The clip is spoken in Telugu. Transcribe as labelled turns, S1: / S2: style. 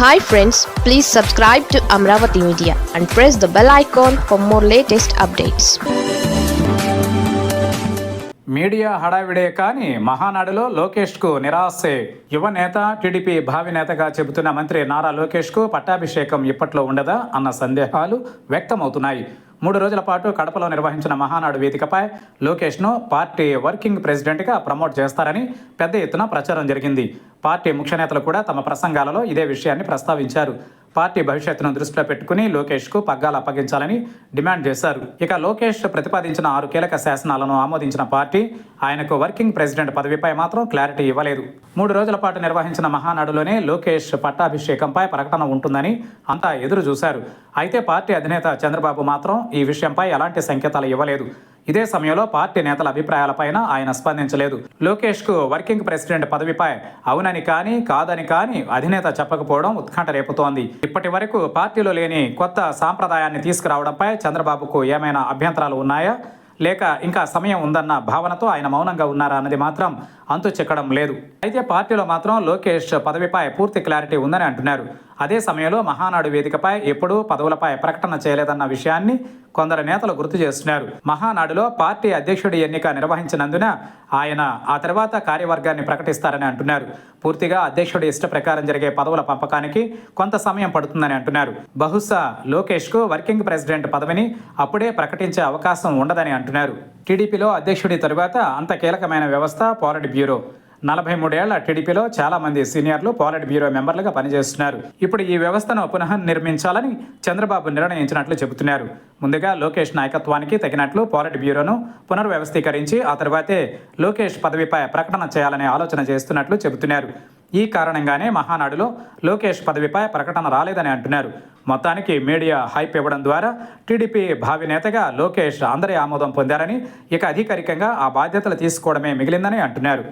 S1: Hi friends please subscribe to Amaravati media and press the bell icon for more latest updates
S2: media హడావిడే కానీ మహానాడులో లోకేష్కు నిరాశే. యువ నేత టీడీపీ భావి నేతగా చెబుతున్న మంత్రి నారా లోకేష్కు పట్టాభిషేకం ఇప్పట్లో ఉండదా అన్న సందేహాలు వ్యక్తమవుతున్నాయి. మూడు రోజుల పాటు కడపలో నిర్వహించిన మహానాడు వేదికపై లోకేష్ను పార్టీ వర్కింగ్ ప్రెసిడెంట్గా ప్రమోట్ చేస్తారని పెద్ద ఎత్తున ప్రచారం జరిగింది. పార్టీ ముఖ్య నేతలు కూడా తమ ప్రసంగాలలో ఇదే విషయాన్ని ప్రస్తావించారు. పార్టీ భవిష్యత్తును దృష్టిలో పెట్టుకుని లోకేష్కు పగ్గాలు అప్పగించాలని డిమాండ్ చేశారు. ఇక లోకేష్ ప్రతిపాదించిన ఆరు కీలక శాసనాలను ఆమోదించిన పార్టీ ఆయనకు వర్కింగ్ ప్రెసిడెంట్ పదవిపై మాత్రం క్లారిటీ ఇవ్వలేదు. మూడు రోజుల పాటు నిర్వహించిన మహానాడులోనే లోకేష్ పట్టాభిషేకంపై ప్రకటన ఉంటుందని అంతా ఎదురు చూశారు అయితే పార్టీ అధినేత చంద్రబాబు మాత్రం ఈ విషయంపై ఎలాంటి సంకేతాలు ఇవ్వలేదు. ఇదే సమయంలో పార్టీ నేతల అభిప్రాయాలపైన ఆయన స్పందించలేదు. లోకేష్కు వర్కింగ్ ప్రెసిడెంట్ పదవిపై అవునని కానీ కాదని కానీ అధినేత చెప్పకపోవడం ఉత్కంఠ రేపుతోంది ఇప్పటి వరకు పార్టీలో లేని కొత్త సాంప్రదాయాన్ని తీసుకురావడంపై చంద్రబాబుకు ఏమైనా అభ్యంతరాలు ఉన్నాయా? లేక ఇంకా సమయం ఉందన్న భావనతో ఆయన మౌనంగా ఉన్నారా అన్నది మాత్రం అంతు చిక్కడం లేదు. అయితే పార్టీలో మాత్రం లోకేష్ పదవిపై పూర్తి క్లారిటీ ఉందని అంటున్నారు. అదే సమయంలో మహానాడు వేదికపై ఎప్పుడూ పదవులపై ప్రకటన చేయలేదన్న విషయాన్ని కొందరు నేతలు గుర్తు చేస్తున్నారు. మహానాడులో పార్టీ అధ్యక్షుడి ఎన్నిక నిర్వహించినందున ఆయన ఆ తర్వాత కార్యవర్గాన్ని ప్రకటిస్తారని అంటున్నారు. పూర్తిగా అధ్యక్షుడి ఇష్ట ప్రకారం జరిగే పదవుల పంపకానికి కొంత సమయం పడుతుందని అంటున్నారు. బహుశా లోకేష్కు వర్కింగ్ ప్రెసిడెంట్ పదవిని అప్పుడే ప్రకటించే అవకాశం ఉండదని అంటున్నారు. టీడీపీలో అధ్యక్షుడి తరువాత అంత కీలకమైన వ్యవస్థ పోరట్ బ్యూరో. నలభై మూడేళ్ళ టీడీపీలో చాలా మంది సీనియర్లు పాలిట్ బ్యూరో మెంబర్లుగా పనిచేస్తున్నారు. ఇప్పుడు ఈ వ్యవస్థను పునః నిర్మించాలని చంద్రబాబు నిర్ణయించినట్లు చెబుతున్నారు. ముందుగా లోకేష్ నాయకత్వానికి తగినట్లు పాలిట్ బ్యూరోను పునర్వ్యవస్థీకరించి ఆ తర్వాతే లోకేష్ పదవిపై ప్రకటన చేయాలనే ఆలోచన చేస్తున్నట్లు చెబుతున్నారు. ఈ కారణంగానే మహానాడులో లోకేష్ పదవిపై ప్రకటన రాలేదని అంటున్నారు. మొత్తానికి మీడియా హైప్ ఇవ్వడం ద్వారా టీడీపీ భావి నేతగా లోకేష్ అందరి ఆమోదం పొందారని ఇక అధికారికంగా ఆ బాధ్యతలు తీసుకోవడమే మిగిలిందని అంటున్నారు.